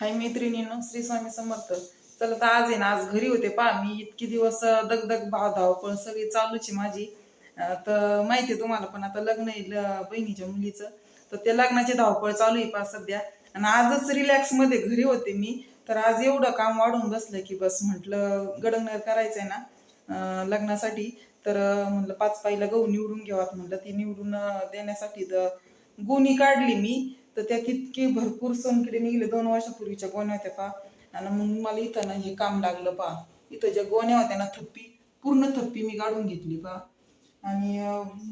हाय मैत्रिणीनो श्री स्वामी समर्थ. चला तर आज आहे ना आज घरी होते पा मी इतके दिवस दगदग भाव धावपळ सगळी चालूची माझी. तर माहिती आहे तुम्हाला पण आता लग्न आहे बहिणीच्या मुलीचं. तर ते लग्नाची धावपळ चालू आहे पा सध्या. आणि आजच रिलॅक्समध्ये घरी होते मी. तर आज एवढं काम वाढून बसलं की बस म्हटलं गडंगणर करायचंय ना लग्नासाठी. तर म्हटलं पाच पाईला गहू निवडून घ्यावात म्हटलं ती निवडून देण्यासाठी तर गुणी काढली मी. तर त्यात इतके भरपूर सोनकिडे निघले दोन वर्षापूर्वीच्या गोण्या होत्या पा आणि मग मला इथं ना हे काम लागलं पा इथं ज्या गोण्या होत्या ना थप्पी पूर्ण थप्पी मी काढून घेतली पा आणि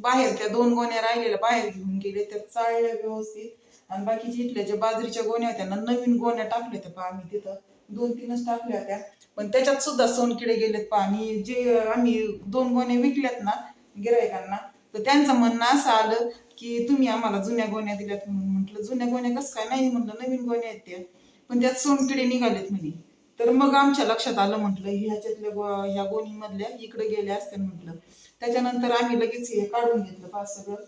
बाहेर त्या दोन गोण्या राहिलेल्या बाहेर घेऊन गेले. त्या चाळल्या व्यवस्थित. आणि बाकीच्या इथल्या ज्या बाजरीच्या गोण्या होत्या ना नवीन गोण्या टाकल्या होत्या पा आम्ही तिथं. दोन तीनच टाकल्या होत्या. पण त्याच्यात सुद्धा सोनकिडे गेलेत पा आणि जे आम्ही दोन गोण्या विकल्यात ना गिरायकांना तर त्यांचं म्हणणं असं आलं की तुम्ही आम्हाला जुन्या गोण्या दिल्यात म्हणून म्हटलं जुन्या गोण्या कसं काय नाही म्हटलं नवीन गोण्या आहेत त्या. पण त्यात सोनकिडे निघालेत म्हणे. तर मग आमच्या लक्षात आलं म्हटलं ह्याच्यातल्या गो ह्या गोणीमधल्या इकडे गेल्या असत्या म्हटलं. त्याच्यानंतर आम्ही लगेच हे काढून घेतलं पाच सगळं.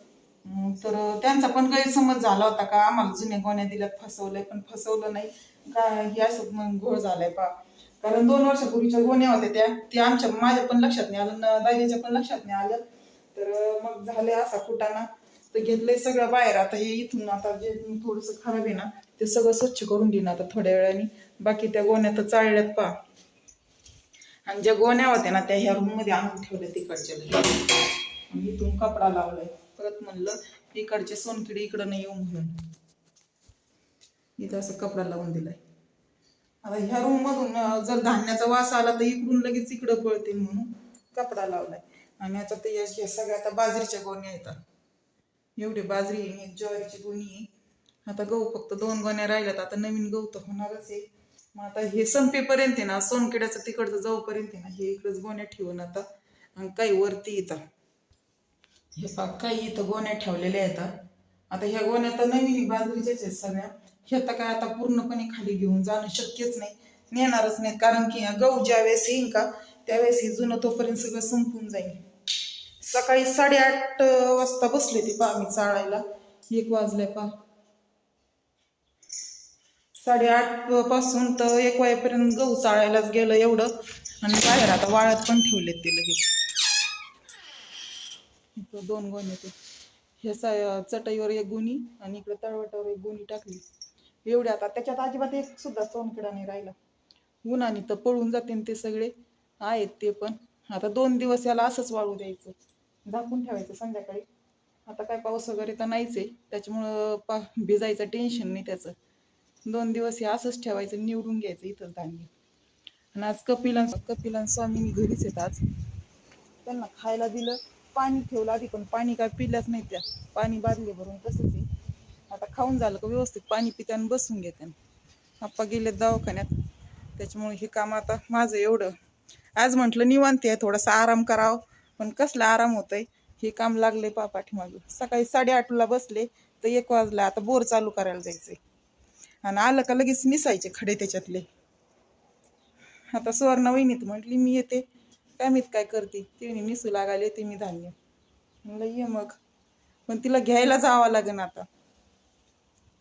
तर त्यांचा पण गैरसमज झाला होता का? आम्हाला जुन्या गोण्या दिल्यात फसवलंय पण फसवलं नाही. का हे असं मग घोळ झालाय पा. कारण दोन वर्षापूर्वीच्या गोण्या होत्या त्या ते आमच्या माझ्या पण लक्षात नाही आलं न दाजीच्या पण लक्षात नाही आलं. तर मग झाले असा कुटाणा तर घेतलंय सगळं बाहेर. आता हे इथून आता जे थोडस खराब आहे ना ते सगळं स्वच्छ करून देईन आता थोड्या वेळाने. बाकी त्या गोण्या तर चाळल्यात पा आणि ज्या गोण्या होत्या ना त्या ह्या रूममध्ये आणून ठेवल्या तिकडच्या आणि इथून कपडा लावलाय. परत म्हणलं इकडचे सोनकिडे इकडं नाही येऊ म्हणून. इथं असं कपडा लावून दिलाय. आता ह्या रूम मधून जर धान्याचा वास आला तर इकडून लगेच इकडं पळतील म्हणून कपडा लावलाय. आणि आता ते या- सगळ्या आता बाजरीच्या गोण्या येतात एवढी बाजरी आहे एक ज्वारीची गोणी आहे. आता गहू फक्त दोन गोण्या राहिल्यात आता नवीन गहू तर होणारच आहे. मग आता हे संपेपर्यंत आहे ना सोनकिड्याचं तिकडचं जाऊपर्यंत आहे ना हे इकडंच गोण्या ठेवून आता. आणि काही वरती येतात हे पाक काही इथं गोण्या ठेवलेल्या आहेत. आता ह्या गोण्या तर नवीन बाजरीच्याच आहेत सगळ्या. हे तर काय आता पूर्णपणे खाली घेऊन जाणं शक्यच नाही. नेणारच नाही कारण की गहू ज्या वेळेस येईन का त्यावेळेस हे जुनं तोपर्यंत सगळं संपून जाईल. सकाळी साडेआठ वाजता बसले ते पहा मी चाळायला एक वाजले पहा साडेआठपासून तर एक वाजेपर्यंत गहू चाळायलाच गेलं एवढं. आणि बाहेर आता वाळत पण ठेवलेत ते लगेच. दोन गोणे ते ह्या चटईवर एक गुणी आणि इकडे तळवटावर एक गुणी टाकली. एवढे आता त्याच्यात अजिबात एक सुद्धा सोनकिडा नाही राहिला. उन्हाने तर पळून जाते ते सगळे. आहेत ते पण. आता दोन दिवस याला असंच वाळू द्यायचं. झाकून ठेवायचं संध्याकाळी. आता काय पाऊस वगैरे तर नाहीच आहे. त्याच्यामुळं पा भिजायचं टेन्शन नाही त्याचं. दोन दिवस हे असंच ठेवायचं निवडून घ्यायचं इथं धान्य. आणि आज कपिलां कपिला स्वामीनी घरीच येत आज. त्यांना खायला दिलं पाणी ठेवलं आधी पण पाणी काय पिल्याच नाही त्या. पाणी बादले भरून तसंच आहे. आता खाऊन झालं का व्यवस्थित पाणी पित्या बसून घेत्यान आप्पा गेले दवाखान्यात. त्याच्यामुळे हे काम आता माझं एवढं. आज म्हटलं निवांत आहे थोडासा आराम करावं. पण कसला आराम होतोय? हे काम लागले पा पाठीमागे. सकाळी साडेआठला बसले तर एक वाजला आता बोर चालू करायला जायचंय. आणि आलं का लगेच निसायचे खडे त्याच्यातले. आता सुवर्ण वहिनीत म्हटली मी येते. काय मीत काय करते? तिने निसू लागायला येते मी धान्य. म्हणलं ये मग. पण तिला घ्यायला जावं लागेल आता.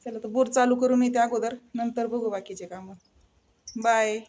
चला तर बोर चालू करून येते अगोदर. नंतर बघू बाकीचे कामं. बाय.